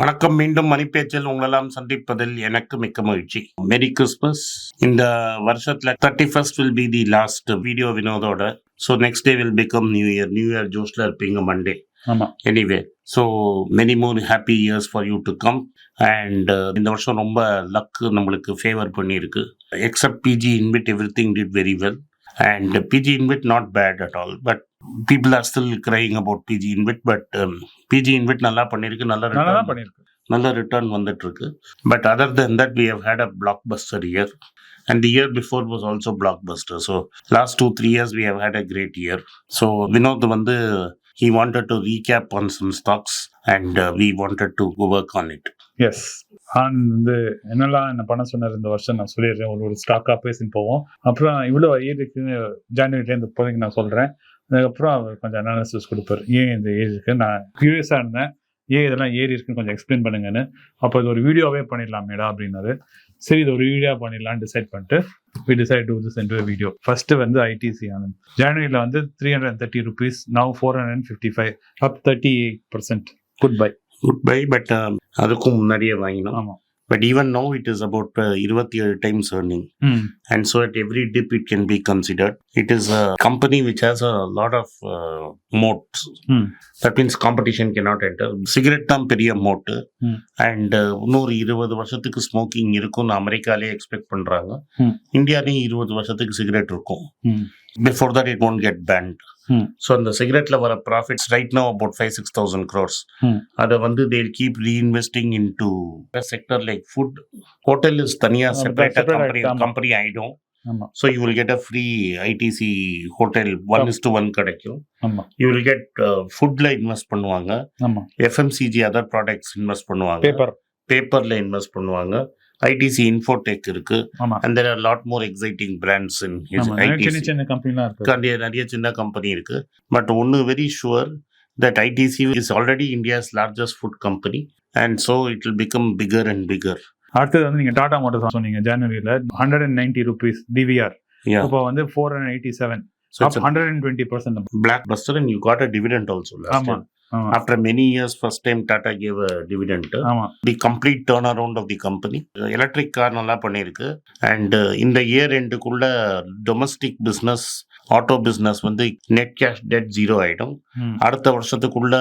வணக்கம். மீண்டும் மணிப்பேச்சில் உங்களெல்லாம் சந்திப்பதில் எனக்கு மிக்க மகிழ்ச்சி. மெரி கிறிஸ்மஸ் இந்த வருஷத்துல thirty first will be the last video வினோதோட. So next day will become new year new year ஜோஸ்ல இருப்பீங்க Monday anyway so many more happy years for you to come and இந்த வருஷம் ரொம்ப லக் நம்மளுக்கு ஃபேவர் பண்ணியிருக்கு. Except PG InvIT everything did very well and PG InvIT not bad at all but people are still crying about PG InvIT but PG InvIT நல்லா பண்ணியிருக்கு நல்ல நல்லா பண்ணிருக்கு. நல்ல ரிட்டர்ன் வந்துட்டு இருக்கு but other than that we have had a blockbuster year and year before was also blockbuster so last two three years we have had a great year so Vinod வந்து he wanted to recap on some stocks and we wanted to work on it as on வந்து என்னெல்லாம் என்ன பண்ண சொன்னார் இந்த வருஷம்? நான் சொல்லிடுறேன். ஒரு ஒரு ஸ்டாக்காக பேசின்னு போவோம். அப்புறம் இவ்வளோ ஏறி இருக்குன்னு ஜான்வரிலேருந்து இப்போதைக்கு நான் சொல்கிறேன் அதுக்கப்புறம் அவர் கொஞ்சம் அனாலிசிஸ் கொடுப்பாரு. ஏன் இந்த ஏறி இருக்கு? நான் க்யூரியஸாக இருந்தேன். ஏன் இதெல்லாம் ஏறி இருக்குன்னு கொஞ்சம் எக்ஸ்பிளைன் பண்ணுங்கன்னு. அப்போ இது ஒரு வீடியோவே பண்ணிடலாமேடா அப்படின்னாரு. சரி இது ஒரு வீடியோ பண்ணிடலாம்னு டிசைட் பண்ணிட்டு we decide to this into video first வந்து ஐடிசி ஆனந்த் ஜனவரியில் வந்து three hundred thirty rupees now four hundred fifty five up thirty eight percent good buy good buy but அதுக்கும் முன்னாடியே வாங்கினோம். ஆமாம் but even no it is about இருபத்தி ஏழு times earning. ம் and so at every dip it can be considered. It is a company which has a lot of uh, moats. ம் that means competition cannot enter. Cigarette தான் பெரிய மோட்டு. And இன்னொரு இருபது வருஷத்துக்கு smoking இருக்கும்னு அமெரிக்காலே எக்ஸ்பெக்ட் பண்றாங்க. ம். இந்தியாலையும் இருபது வருஷத்துக்கு சிகரெட் இருக்கும். ம் before that it won't get banned. So அந்த சிகரெட்ல வர profits right no about five six thousand crores. அதை வந்து they'll keep reinvesting into sector like food hotel is தனியாக செப்பரேட்டாக separate கம்பெனி. கம்பெனி ஆயிடும். ஆமா. So you will get a free ITC hotel one. Is to one கிடைக்கும். You will get ஃபுட்ல invest பண்ணுவாங்க. FMCG other products invest பண்ணுவாங்க. Paper பேப்பர்ல invest பண்ணுவாங்க. ஐடிசி இன்ஃபோடெக் இருக்கு. And there are lot more exciting brands in சின்ன சின்ன கம்பெனிலாம் இருக்கு. நிறைய சின்ன கம்பெனி இருக்கு. பட் ஒன்று very sure that ITC is already India's largest food company and so it will become bigger and bigger அடுத்தது வந்து நீங்க டாடா மோட்டர்ஸ் சொன்னீங்க ஜனவரியில hundred and ninety rupees TVR. இப்போ வந்து four hundred eighty seven hundred and twenty percent black buster and you got a dividend also last years, first time Tata gave a dividend. ஆமா. The complete turn around of the company electric car நல்லா பண்ணியிருக்கு. And இந்த year எண்டுக்குள்ள domestic business auto business வந்து net cash debt zero ஆயிடும். ம், அடுத்த வருஷத்துக்குள்ள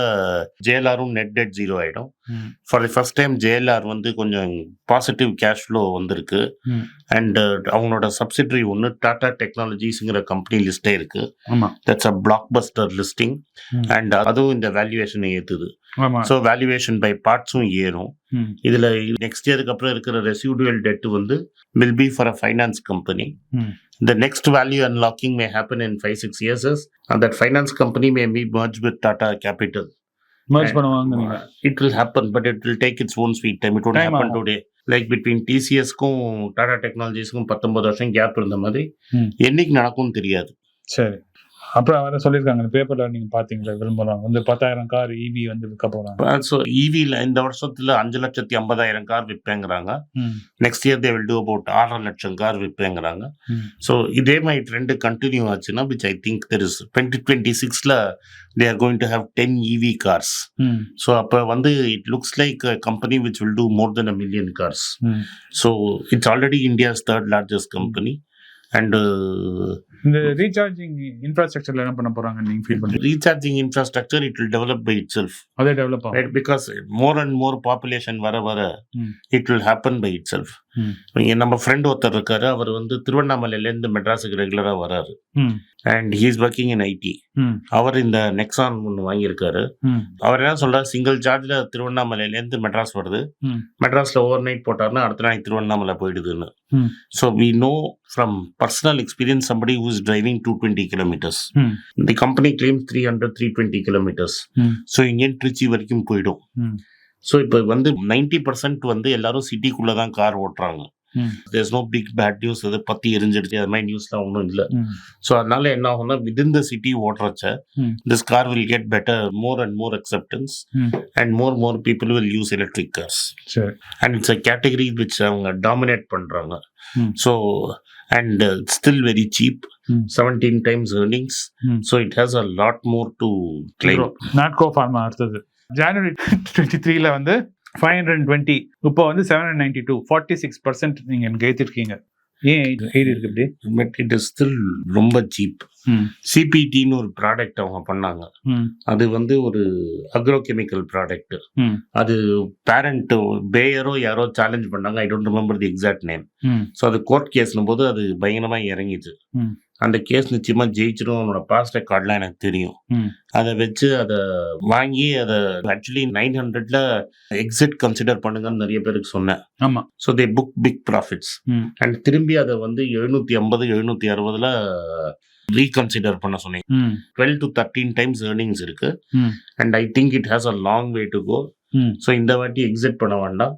ஜேஎல்ஆரும் நெட் டெட் ஜீரோ ஆயிடும். ம், for the first time JLR வந்து கொஞ்சம் பாசிட்டிவ் கேஷ் ஃப்ளோ வந்திருக்கு. அண்ட் அவங்களோட சப்சிடரி ஒன்று டாடா டெக்னாலஜிஸ்ங்கிற கம்பெனி லிஸ்டே இருக்கு. That's a blockbuster listing. And அதுவும் இந்த வேல்யூவேஷனை ஏற்றுது ஸோ வேல்யூவேஷன் பை பார்ட்ஸும் ஏறும். இதுல நெக்ஸ்ட் இயருக்கு அப்புறம் இருக்கிற ரெசிடியூவல் டெட் வந்து will be for a finance company ம். The next value unlocking may happen in five six years and that finance company may be merge with Tata Capital merge பண்ணுவாங்க நீங்க it will happen but it will take its own sweet time it won't Time happen ஆகும். Today like between டிசிஎஸ்க்கும் டாடா டெக்னாலஜிஸ்க்கும் பத்தொன்பது வருஷம் gap இருந்த மாதிரி ம். என்னைக்கு நடக்கும்னு தெரியாது சரி அப்புறம் வேற சொல்லியிருக்காங்க பேப்பர்ல நீங்க பாத்தீங்களா விரும்புறாங்க வந்து பத்தாயிரம் கார் இவி வந்து விற்க போறாங்க. ஸோ ஈவியில் E இந்த வருஷத்துல அஞ்சு லட்சத்தி ஐம்பதாயிரம் car விற்பேங்கிறாங்க. Next year they will do about ஆறரை லட்சம் கார் விற்பேங்கிறாங்க. ஸோ இதே மாதிரி ட்ரெண்ட் கண்டினியூ ஆச்சுன்னா which I think there is twenty twenty சிக்ஸில் they are going to have ten EV cars so அப்போ வந்து it looks like company which will do more than a million cars. So it's already India's third largest company and இந்த recharging இன்ஃப்ராஸ்ட்ரக்சர்ல என்ன பண்ண போறாங்க நீங்க feel பண்றீங்க? Recharging infrastructure it will develop by itself அதே டெவலப் ஆகும். Because more and more population வர வர. It will happen by itself ம். நம்ம ஃப்ரெண்ட் ஒருத்தர் இருக்காரு அவர் வந்து திருவண்ணாமலையிலேருந்து மெட்ராஸுக்கு ரெகுலராக வராரு. And he is working in IT அவர் இந்த நெக்ஸான் ஒன்று வாங்கியிருக்காரு ம், அவர் என்ன சொல்றாரு சிங்கிள் சார்ஜில் திருவண்ணாமலையிலேருந்து மெட்ராஸ் வருது. மெட்ராஸில் ஓவர் நைட் போட்டார்னா அடுத்த நாளைக்கு Tiruvannamalai போயிடுதுன்னு. So we know from personal experience somebody who is driving two twenty kilometers. The company claim three hundred three twenty kilometers. So இங்கேயும் திருச்சி வரைக்கும் போயிடும். ஸோ இப்போ வந்து நைன்டி பர்சன்ட் வந்து எல்லாரும் சிட்டிக்குள்ளே தான் கார் ஓட்டுறாங்க. There's no big bad news அது பத்தி எரிஞ்சிடுச்சு அது மாதிரி நியூஸ்லாம் ஒன்றும் இல்லை. ஸோ அதனால என்ன ஆகும்னா within the city ஓட்டுறச்ச. This car will get better more and more acceptance. And more more people will use electric cars and it's a category which அவங்க டாமினேட் பண்றாங்க ம். So and still very cheap. Seventeen times earnings. So it has a lot more to claim Natco Pharma அடுத்தது ஜனவரி twenty த்ரீல வந்து five hundred twenty இப்போ வந்து seven hundred ninety two forty six percent நீங்கள் எனக்கு ஏற்றிருக்கீங்க ஏன் ஏறி இருக்கு இப்படி? பட் இட் இஸ் ஸ்டில் ரொம்ப சீப் சிபிடின்னு ஒரு ப்ராடக்ட் அவங்க பண்ணாங்க. அது வந்து ஒரு அக்ரோகெமிக்கல் ப்ராடக்ட் ம். அது பேரண்ட் பேயரோ யாரோ சேலஞ்ச் பண்ணாங்க. I don't remember the exact name so அது கோர்ட் கேஸ்னும் போது அது பயங்கரமா இறங்கிச்சு. அந்த கேஸ் நிச்சயமா ஜெயிச்சிடும் அவனோட பாஸ்ட் ரெக்கார்ட்லாம் எனக்கு தெரியும். அதை வச்சு அதை வாங்கி அதை ஆக்சுவலி நைன் ஹண்ட்ரட்ல எக்ஸிட் கன்சிடர் பண்ணுங்கன்னு நிறைய பேருக்கு சொன்னேன். ஆமாம் so they book big profits and திரும்பி அதை வந்து எழுநூத்தி ஐம்பது எழுநூத்தி அறுபதுல ரீகன்சிடர் பண்ண சொன்னேன். Twelve to thirteen times earnings இருக்கு. And I think it has a long way to go so இந்த வாட்டி எக்ஸிட் பண்ண வேண்டாம்.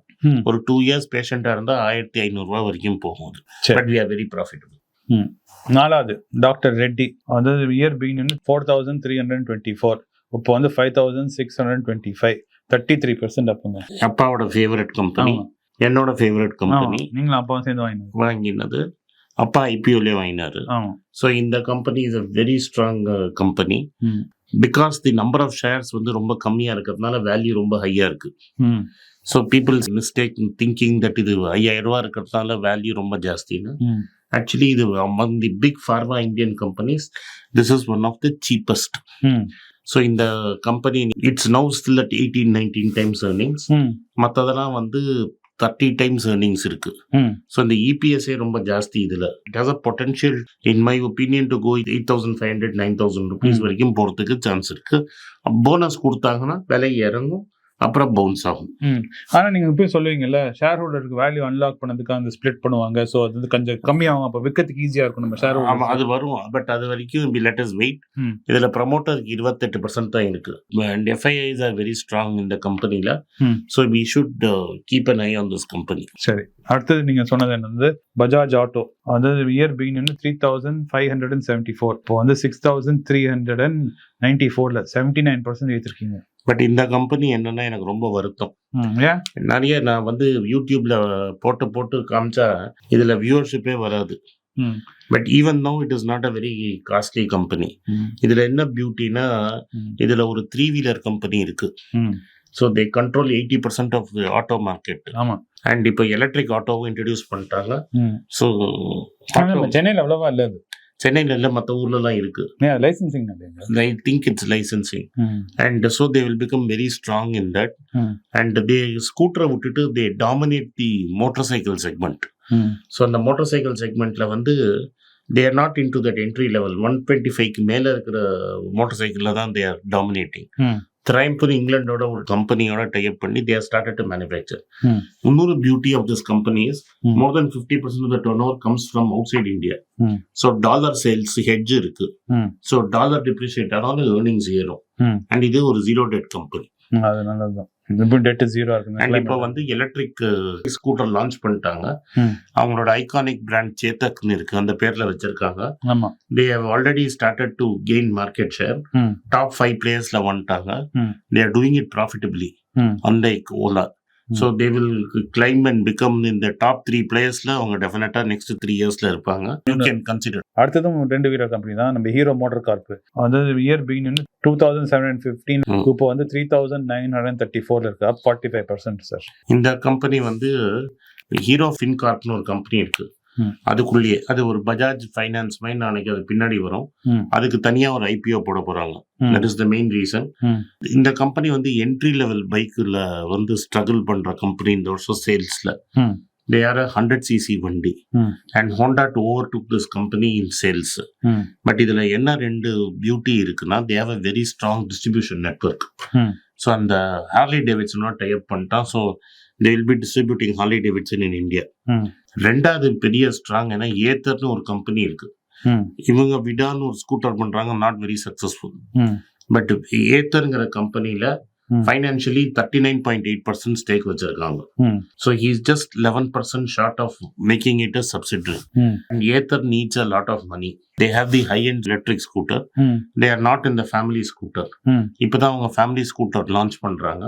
ஒரு டூ இயர்ஸ் பேஷண்டா இருந்தா ஆயிரத்தி ஐநூறுரூவா வரைக்கும் போகும் அது. சரி. But we are very profitable நாலாவது டாக்டர் ரெட்டி அதாவது year begin four thousand three hundred twenty four இப்போ வந்து five thousand six hundred twenty five thirty three percent அப்போங்க. அப்பாவோட ஃபேவரட் கம்பெனி. என்னோட ஃபேவரட் கம்பெனி நீங்களும் அப்பாவும் சேர்ந்து வாங்கினது. வாங்கினது. அப்பா ஐபிஓலே வாங்கினாரு. ஸோ இந்த company is a very strong company because the number of shares வந்து ரொம்ப கம்மியா இருக்கிறதுனால வேல்யூ ரொம்ப ஹையா இருக்கு. ம். So peoples mistake thinking that இது ஐயாயிரம் ரூபா இருக்கிறதுனால வேல்யூ ரொம்ப ஜாஸ்தின்னு. ஆக்சுவலி இது among the big pharma Indian companies this is one of the cheapest so இந்த company it's now still at eighteen nineteen times earnings மற்றதெல்லாம் வந்து தேர்ட்டி டைம்ஸ் ஏர்னிங்ஸ் இருக்கு. ஸோ இந்த இபிஎஸ்ஏ ரொம்ப ஜாஸ்தி இதில். It has a potential in my opinion to go eight thousand five hundred nine thousand rupees. வரைக்கும் போகிறதுக்கு சான்ஸ் இருக்கு. போனஸ் கொடுத்தாங்கன்னா விலை இறங்கும். அப்புறம் பவுன்ஸ் ஆகும். ம். ஆனா நீங்க இப்போ சொல்லுவீங்கல்ல ஷேர் ஹோல்டருக்கு வேல்யூ அன்லாக் பண்ணதுக்கு அந்த ஸ்ப்ளிட் பண்ணுவாங்க. ஸோ அது வந்து கொஞ்சம் கம்மியாகும். அப்போ விற்கிறதுக்கு ஈஸியா இருக்கும் நம்ம ஷேர் ஆமா அது வரும். பட் அது வரைக்கும் பி லெட்டஸ் வெயிட் ம். இதுல ப்ரமோட்டருக்கு இருபத்தெட்டு பர்சன்ட் தான் இருக்கு and FIIs are very strong இந்த கம்பெனில ம். So we should keep an eye on this company சரி. அடுத்தது நீங்க சொன்னது என்னது? பஜாஜ் ஆட்டோ அதாவது இயர் பிகின் வந்து three thousand five hundred and seventy four இப்போ வந்து six thousand three hundred and ninety ஃபோர்ல செவன்டி நைன் பர்சன்ட் ஏற்றிருக்கீங்க பட் இந்த கம்பெனி என்னன்னா எனக்கு ரொம்ப வருத்தம். நிறைய நான் வந்து யூடியூப்ல போட்டு போட்டு காமிச்சா இதுல வியூவர்ஷிப்பே வராது. But even no it is not a very costly company இதுல என்ன பியூட்டினா. இதுல ஒரு த்ரீ வீலர் கம்பெனி இருக்கு so they control eighty percent of auto market ஆமா. அண்ட் இப்போ எலக்ட்ரிக் ஆட்டோவும் இன்ட்ரடியூஸ் பண்ணிட்டாங்க. ஸோ சென்னையில் அவ்வளவா இல்லை சென்னையில் இல்லை மற்ற ஊர்லலாம் இருக்கு. ஏன் licensing I think it's licensing and so they will become very strong in that and they ஸ்கூட்டரை விட்டுட்டு they dominate the motor cycle segment so அந்த மோட்டார் சைக்கிள் செக்மெண்ட்ல வந்து they are not into that entry level one twenty ஃபைவ்க்கு மேலே இருக்கிற motor சைக்கிளில் தான் they are dominating ம் த்ரைம்பூர் இங்கிலாண்டோட ஒரு கம்பெனியோட டைப் பண்ணி they are started to manufacture. இன்னொரு beauty of this company is hmm. More than fifty percent of the turnover comes from outside India. So dollar sales hedge இருக்கு. So dollar depreciate ஆனாலும் earnings ஏறும். And இது ஒரு zero dead company அது நல்லதுதான் dead zero and இப்போ வந்து electric scooter launch பண்ணிட்டாங்க. அவங்களோட ஐகானிக் பிராண்ட் சேத்தக்னு இருக்கு. அந்த பேர்ல வச்சிருக்காங்க. They have already started to gain market share top five பிளேயர்ஸ்ல வந்துட்டாங்க. They are doing it profitably unlike Ola. So they will claim and become இந்த டாப் த்ரீ பிளேயர்ஸ்ல அவங்க டெஃபினட்டா நெக்ஸ்ட் த்ரீ இயர்ஸ்ல இருப்பாங்க. யூ கேன் கன்சிடர் அடுத்ததும் ரெண்டு வீலர் கம்பெனி தான். நம்ம ஹீரோ மோட்டார் கார்ப் அதாவது இயர் பிகின் வந்து two thousand seven hundred fifteen. இப்போ வந்து three thousand nine hundred thirty four இருக்கு. Up forty five percent sir இந்த கம்பெனி வந்து ஹீரோ ஃபின்கார்ப்னு ஒரு கம்பெனி இருக்கு. அதுக்குள்ளேயே. அது ஒரு பஜாஜ் ஃபைனான்ஸ் மாதிரி நாளைக்கு அது பின்னாடி வரும். அதுக்கு தனியா ஒரு ஐபிஓ போட போறாங்க. That is the main reason. இந்த கம்பெனி வந்து என்ட்ரி லெவல் பைக்குல வந்து ஸ்ட்ரகிள் பண்ற கம்பெனி இந்த வருஷம் சேல்ஸ்ல. தே ஆர் ஹண்ட்ரட் சிசி வண்டி. And Honda to overtook this company in sales but இதுல என்ன ரெண்டு பியூட்டி இருக்குன்னா they have a very strong distribution network. So அந்த ஹார்லி டேவிட்ஸனோட டைப் பண்ணிட்டான். So they will be distributing Harley Davidson in India. ரெண்டாவது பெரிய ஸ்ட்ராங் ஏன்னா ஏத்தர்னு ஒரு கம்பெனி இருக்கு. இவங்க விடான்னு ஒரு ஸ்கூட்டர் பண்றாங்க நாட் வெரி சக்சஸ்ஃபுல் பட் ஏத்தர்ங்கிற கம்பெனில ம். Financially thirty nine point eight percent stake வச்சிருக்காங்க so he's just eleven percent short of making it a subsidiary and Ather needs a lot of money they have the high and electric scooter they are not in the family scooter இப்போதான் அவங்க family scooter launch பண்றாங்க.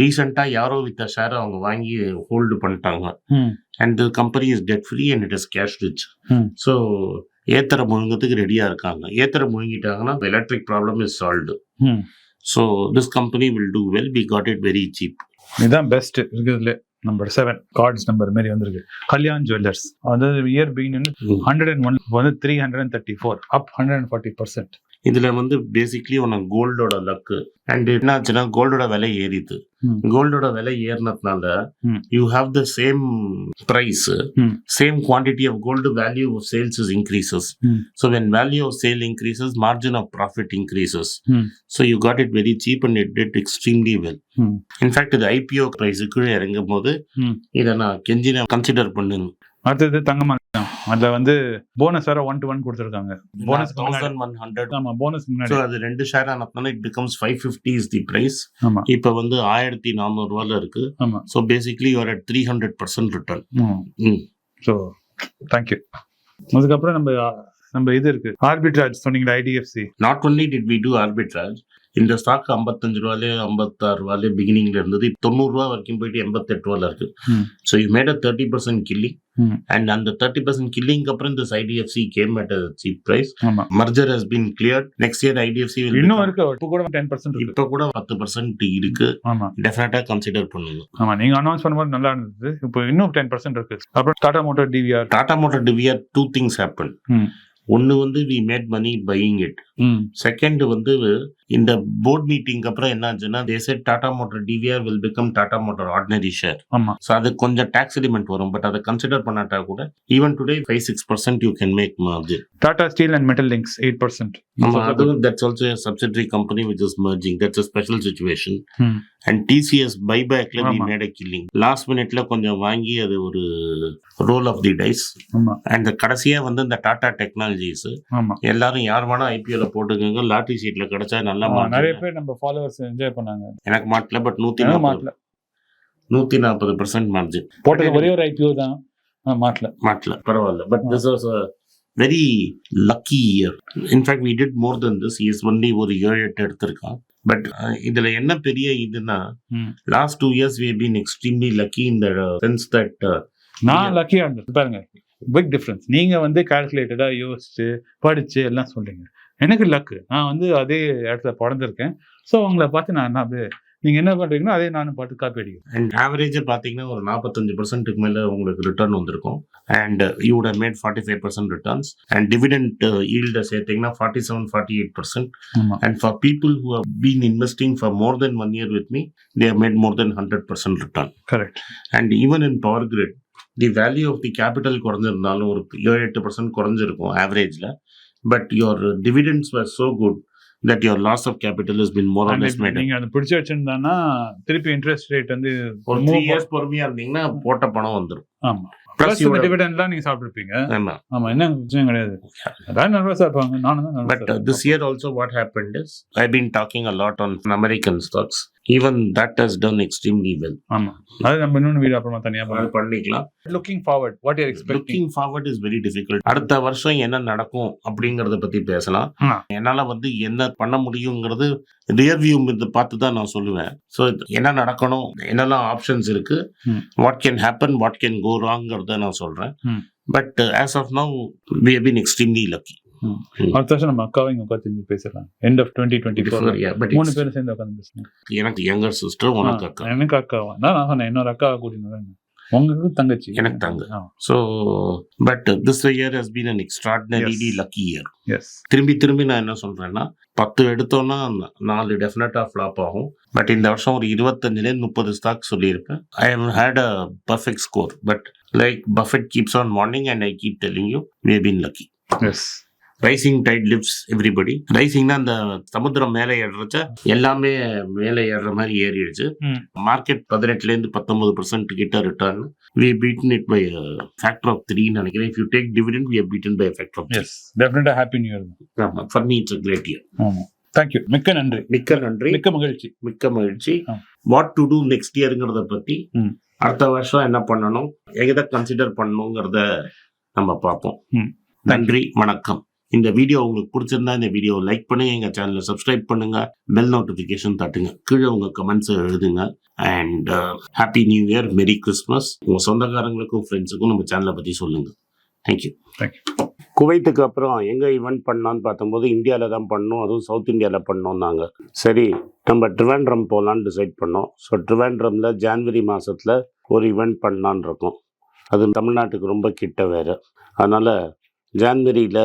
ரீசெண்டா யாரோ வித்த share அவங்க வாங்கி hold பண்ணிட்டாங்க. And the company is debt free and it is cash rich. So ஏத்தரை முழுங்கிறதுக்கு ரெடியா இருக்காங்க. ஏத்தரை முழுங்கிட்டாங்கன்னா electric problem is solved So this company will do well. We got it very cheap. இதுதான் பெஸ்ட் இருக்குதுல நம்பர் செவன் கார்ட்ஸ் நம்பர் மாதிரி வந்திருக்கு. Kalyan jewellers அதாவது year begin hundred and one வந்து three hundred and thirty four up hundred and forty percent இதுல வந்து basically உனக்கு கோல்டோட luck and என்னாச்சுன்னா கோல்டோட விலை ஏறிது. கோல்டோட விலை ஏறினதுனால. You have the same price. Same quantity of gold value of sales is increases. So when value of sale increases margin of profit increases. So you got it very cheap and it did extremely well. In fact இது IPO price கீழே இறங்கும் போது. இதை நான் கெஞ்சின consider பண்ணுங்க அடுத்தது தங்கமான அதுல வந்து போனஸ் வேற ஒன் டு ஒன் கொடுத்துருக்காங்க. Bonus தௌசண்ட் ஒன் ஹண்ட்ரட் ஆமா போனஸ் முன்னாடி. அது ரெண்டு ஷேர் ஆனதுனால it becomes five fifty is the price ஆமா. இப்போ வந்து ஆயிரத்தி நானூறுவால இருக்கு. ஆமா. So basically you are at three hundred percent return. So thank you அதுக்கப்புறம் நம்ம நம்ம இது இருக்கு. ஆர்பிட்ராஜ் சொன்னீங்களா IDFC not only did we do arbitrage இந்த ஸ்டாக் ஐம்பத்தஞ்சு ரூபாலே ஐம்பத்தாறு ரூபாலே பிகினிங்ல இருந்தது. தொண்ணூறு ரூபா வரைக்கும் போயிட்டு எண்பத்தெட்டு ரூபால இருக்கு. So you made a thirty percent killing. And அந்த தேர்ட்டி பர்சன்ட் கில்லிங் அப்புறம் இந்த IDFC came at cheap price ஆமா. Merger has been clear next year IDFC இன்னும் இருக்கு. இப்போ கூட டென் பர்சன்ட் இருக்கு. இப்போ கூட பத்து பர்சன்ட் இருக்கு. ஆமா. டெஃபினட்டா கன்சிடர் பண்ணுங்க ஆமா நீங்க அனௌன்ஸ் பண்ணும்போது நல்லா இருந்தது. இப்போ இன்னும் டென் பர்சன்ட் இருக்கு. அப்புறம் Tata Motor DVR Tata Motor DVR two things happen. ஒன்னு வந்து we made money buying it second வந்து இந்த போர்ட் மீட்டிங் அப்புறம் என்னாச்சுன்னா they said Tata Motor DVR will become Tata Motor ordinary share ஆமா. ஸோ அது கொஞ்சம் டேக்ஸ் எலிமெண்ட் வரும். பட் அதை கன்சிடர் பண்ணாட்டா கூட even today five six percent you can make margin Tata Steel and Metaliks eight percent ஆமா அதுவும் that's also subsidiary company which is merging that's a special situation. And TCS பைபேக்ல we. Made a killing last மினிட்ல கொஞ்சம் வாங்கி அது ஒரு roll of the dice and கடைசியா வந்து இந்த டாடா டெக்னாலஜிஸ் எல்லாரும் யார் வேணா ஐபிஎல்ல போட்டுக்கோங்க. லாட்டரி சீட்ல கிடைச்சா நல்லா ஆமா, margin. நிறைய பேர் நம்ம ஃபாலோவர்ஸ் என்ஜாய் பண்ணாங்க. எனக்கு மாட்டல பட் நூத்தி மாட்டல. நூத்தி நாற்பது பர்சன்ட் மார்ஜின் போட்டது ஒரே ஒரு ஐபிஓ தான். மாட்டல. மாட்டல. பரவாயில்ல. But this was a very lucky year in fact we did more then this years only ஒரு ஏழு எட்டு எடுத்திருக்கான். பட் இதுல என்ன பெரிய இதுன்னா. Last two years we been extremely lucky இந்த சென்ஸ் தட் நான் லக்கியா இருந்தது பாருங்க பிக் டிஃபரன்ஸ் நீங்க வந்து கால்குலேட்டடா யோசிச்சு படிச்சு எல்லாம் சொல்றீங்க. எனக்கு லக்கு நான் வந்து அதே இடத்துல பிறந்திருக்கேன் ஸோ உங்களை பார்த்து நான் என்ன அப்படியே நீங்க என்ன பண்றீங்களோ அதே நானும் பாட்டு காப்பி அடிக்கிறேன். அண்ட் ஆவரேஜ் பாத்தீங்கன்னா ஒரு நாற்பத்தஞ்சு பர்சன்ட்டுக்கு மேல உங்களுக்கு ரிட்டர்ன் வந்திருக்கும். And you have made forty five percent returns and dividend ஈல்ட சேர்த்தீங்கன்னா forty seven forty eight percent ஆமா. And for people who have been investing for more than one year with me, they have made more than 100% return. Correct And even in Power Grid, the value of the capital குறைஞ்சிருந்தாலும் ஒரு ஏழு எட்டு percent குறைஞ்சிருக்கும் ஆவரேஜ்ல but your dividends were so good that your loss of capital has been more or less made up. நீங்க அதை பிடிச்சு வச்சிருந்தானா திருப்பி interest rate வந்து ஒரு move த்ரீ ஆ- இயர்ஸ் பொறுமையா இருந்தீங்கன்னா போட்ட பணம் வந்துடும் ஆமா. பிளஸ் இந்த டிவிடெண்ட்லாம் நீங்க சாப்பிட்டுருப்பீங்க. ஆமா. ஆமா என்ன விஷயம் கிடையாது. அதான் நர்வஸா இருப்பாங்க. நானும் தான் But uh, this year also, what happened is I've been talking a lot on American Even that has done extremely well. ஆமா. அது நம்ம இன்னொன்று வீடியோ அப்புறமா தனியா பண்ணிக்கலாம். Looking forward what you're expecting looking forward is very difficult அடுத்த வருஷம் என்ன நடக்கும் அப்படிங்கறத பத்தி பேசலாம். என்னால வந்து என்ன பண்ண முடியுங்கிறது ரியர் வியூ இது பார்த்து தான் நான் சொல்லுவேன். ஸோ என்ன நடக்கணும் என்னெல்லாம் ஆப்ஷன்ஸ் இருக்கு. What can happen what can go ராங்கிறத நான் சொல்றேன். But as of now we have been extremely lucky அடுத்த வருஷம் நம்ம அக்காவையும் உட்காந்து பேசலாம் end of twenty twenty four மூணு பேரும் சேர்ந்து உட்காந்து பேசணும். எனக்கு யங்கர் சிஸ்டர் உனக்கு அக்கா. எனக்கு அக்காவா? நான் நான் சொன்னேன் இன்னொரு அக்கா கூட்டினு உங்களுக்கு தங்கச்சி? எனக்கு தங்க. So but this year has been an extraordinarily Yes. Lucky year திரும்பி திரும்பி நான் என்ன சொல்றேன்னா பத்து எடுத்தோம்னா நாலு டெஃபினட்டா ஃப்ளாப் ஆகும். பட் இந்த வருஷம் ஒரு இருபத்தஞ்சுலேருந்து முப்பது ஸ்டாக் சொல்லியிருப்பேன். I have had a perfect score but like Buffett keeps on morning and I keep telling you we been lucky as rising tide lifts everybody ரைசிங்னா அந்த சமுத்திரம் மேலே ஏறுறச்ச எல்லாமே மேலே ஏறுற மாதிரி ஏறிடுச்சு. மார்க்கெட் பதினெட்டுல இருந்து பத்தொன்பது பர்சன்ட் கிட்ட return we beaten it by factor of three நினைக்கிறேன். If you take dividend we beaten by factor of as டெஃபினட்டா ஹாப்பி நியூ இயர் ஆமா. For me it's great year thank you மிக்க நன்றி. மிக்க நன்றி. மிக்க மகிழ்ச்சி. மிக்க மகிழ்ச்சி. வாட் டு டூ நெக்ஸ்ட் இயருங்கிறத பத்தி ம். அடுத்த வருஷம் என்ன பண்ணணும்? எதை கன்சிடர் பண்ணணுங்கிறத நம்ம பார்ப்போம். நன்றி. வணக்கம். இந்த வீடியோ உங்களுக்கு பிடிச்சிருந்தா இந்த வீடியோ லைக் பண்ணுங்க எங்க சேனலை சப்ஸ்கிரைப் பண்ணுங்க பெல் நோட்டிபிகேஷன் தட்டுங்க கீழே உங்க கமெண்ட்ஸ் எழுதுங்க and happy new year merry Christmas உங்க சொந்தக்காரங்களுக்கும் ஃப்ரெண்ட்ஸுக்கும் நம்ம சேனலை பத்தி சொல்லுங்க. தேங்க்யூ தேங்க்யூ குவைத்துக்கு அப்புறம் எங்கே ஈவெண்ட் பண்ணலான்னு பார்த்தம்போது இந்தியாவில் தான் பண்ணோம் அதுவும் சவுத் இந்தியாவில் பண்ணோம்னாங்க சரி நம்ம ட்ரிவாண்ட்ரம் போகலான்னு டிசைட் பண்ணோம். ஸோ ட்ரிவாண்ட்ரமில் ஜான்வரி மாதத்தில் ஒரு ஈவெண்ட் பண்ணலான்னு இருக்கோம். அது தமிழ்நாட்டுக்கு ரொம்ப கிட்ட வேறு. அதனால் ஜான்வரியில்